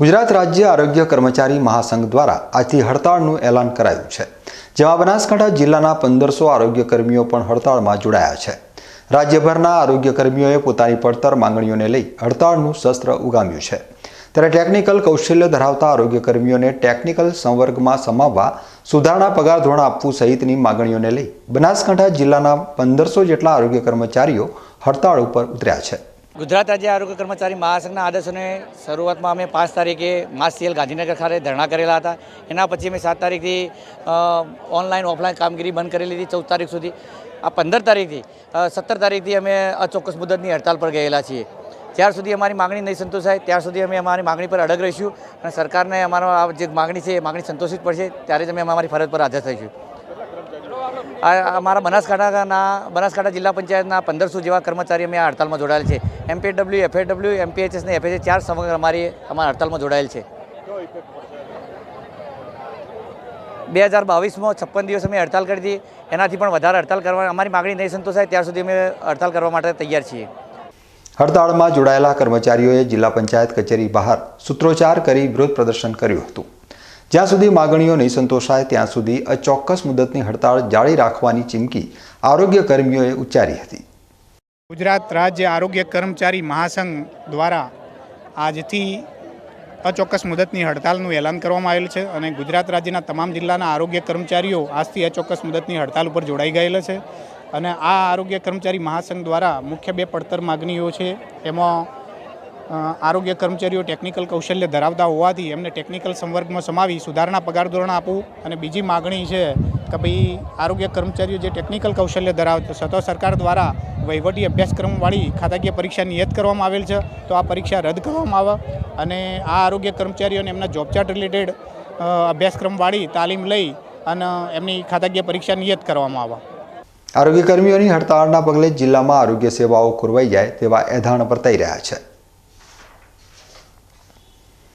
ગુજરાત રાજ્ય આરોગ્ય કર્મચારી મહાસંઘ દ્વારા આજથી હડતાળનું એલાન કરાયું છે, જેમાં બનાસકાંઠા જિલ્લાના પંદરસો આરોગ્ય કર્મીઓ પણ હડતાળમાં જોડાયા છે. રાજ્યભરના આરોગ્ય કર્મીઓએ પોતાની પડતર માંગણીઓને લઈ હડતાળનું શસ્ત્ર ઉગામ્યું છે. ત્યારે ટેકનિકલ કૌશલ્ય ધરાવતા આરોગ્ય કર્મીઓને ટેકનિકલ સંવર્ગમાં સમાવવા, સુધારણા પગાર ધોરણ આપવું સહિતની માંગણીઓને લઈ બનાસકાંઠા જિલ્લાના પંદરસો જેટલા આરોગ્ય કર્મચારીઓ હડતાળ ઉપર ઉતર્યા છે. ગુજરાત રાજ્ય આરોગ્ય કર્મચારી મહાસંઘના આદર્શોને શરૂઆતમાં અમે પાંચ તારીખે માસસીએલ ગાંધીનગર ખાતે ધરણા કરેલા હતા. એના પછી અમે સાત તારીખથી ઓનલાઈન ઓફલાઈન કામગીરી બંધ કરેલી હતી ચૌદ તારીખ સુધી. આ પંદર તારીખથી સત્તર તારીખથી અમે અચોક્કસ મુદતની હડતાલ પર ગયેલા છીએ. જ્યાર સુધી અમારી માગણી નહીં સંતોષાય, ત્યાર સુધી અમે અમારી માગણી પર અડગ રહીશું અને સરકારને અમારો આ જે માગણી છે એ માગણી સંતોષિત પડશે, ત્યારે જ અમે અમારી ફરજ પર હાજર થઈશું. આ અમારા બનાસકાંઠાના, બનાસકાંઠા જિલ્લા પંચાયતના પંદરસો જેવા કર્મચારી અમે આ હડતાલમાં જોડાયેલ છે. એમપીડબ્લ્યુ એફએડબ્લ્યુ એમપીએચએસ ને એફએચએસ ચાર સમગ્ર અમારી અમારા હડતાલમાં જોડાયેલ છે. બે હજાર બાવીસમાં છપ્પન દિવસ અમે હડતાલ કરી હતી. એનાથી પણ વધારે હડતાલ કરવા, અમારી માગણી નહીં સંતોષાય ત્યાં સુધી અમે હડતાલ કરવા માટે તૈયાર છીએ. હડતાળમાં જોડાયેલા કર્મચારીઓએ જિલ્લા પંચાયત કચેરી બહાર સૂત્રોચ્ચાર કરી વિરોધ પ્રદર્શન કર્યું હતું. જ્યાં સુધી માગણીઓ નહીં સંતોષાય, ત્યાં સુધી અચોક્કસ મુદતની હડતાળ જાળી રાખવાની ચીમકી આરોગ્ય કર્મીઓએ ઉચ્ચારી હતી. ગુજરાત રાજ્ય આરોગ્ય કર્મચારી મહાસંઘ દ્વારા આજથી અચોક્કસ મુદતની હડતાલનું એલાન કરવામાં આવેલ છે અને ગુજરાત રાજ્યના તમામ જિલ્લાના આરોગ્ય કર્મચારીઓ આજથી અચોક્કસ મુદતની હડતાલ ઉપર જોડાઈ ગયેલા છે. અને આ આરોગ્ય કર્મચારી મહાસંઘ દ્વારા મુખ્ય બે પડતર માગણીઓ છે. એમાં આરોગ્ય કર્મચારીઓ ટેકનિકલ કૌશલ્ય ધરાવતા હોવાથી એમને ટેકનિકલ સંવર્ગમાં સમાવી સુધારણા પગાર ધોરણ આપવું અને બીજી માગણી છે કે ભાઈ આરોગ્ય કર્મચારીઓ જે ટેકનિકલ કૌશલ્ય ધરાવતા છતાં સરકાર દ્વારા વહીવટી અભ્યાસક્રમવાળી ખાતાકીય પરીક્ષા નિયત કરવામાં આવેલ છે. તો આ પરીક્ષા રદ કરવામાં આવે અને આ આરોગ્ય કર્મચારીઓને એમના જોબચાર્ટ રિલેટેડ અભ્યાસક્રમવાળી તાલીમ લઈ અને એમની ખાતાકીય પરીક્ષા નિયત કરવામાં આવે. આરોગ્ય કર્મીઓની હડતાળના પગલે જિલ્લામાં આરોગ્ય સેવાઓ ખોરવાઈ જાય તેવા એધાણ વર્તાઈ રહ્યા છે.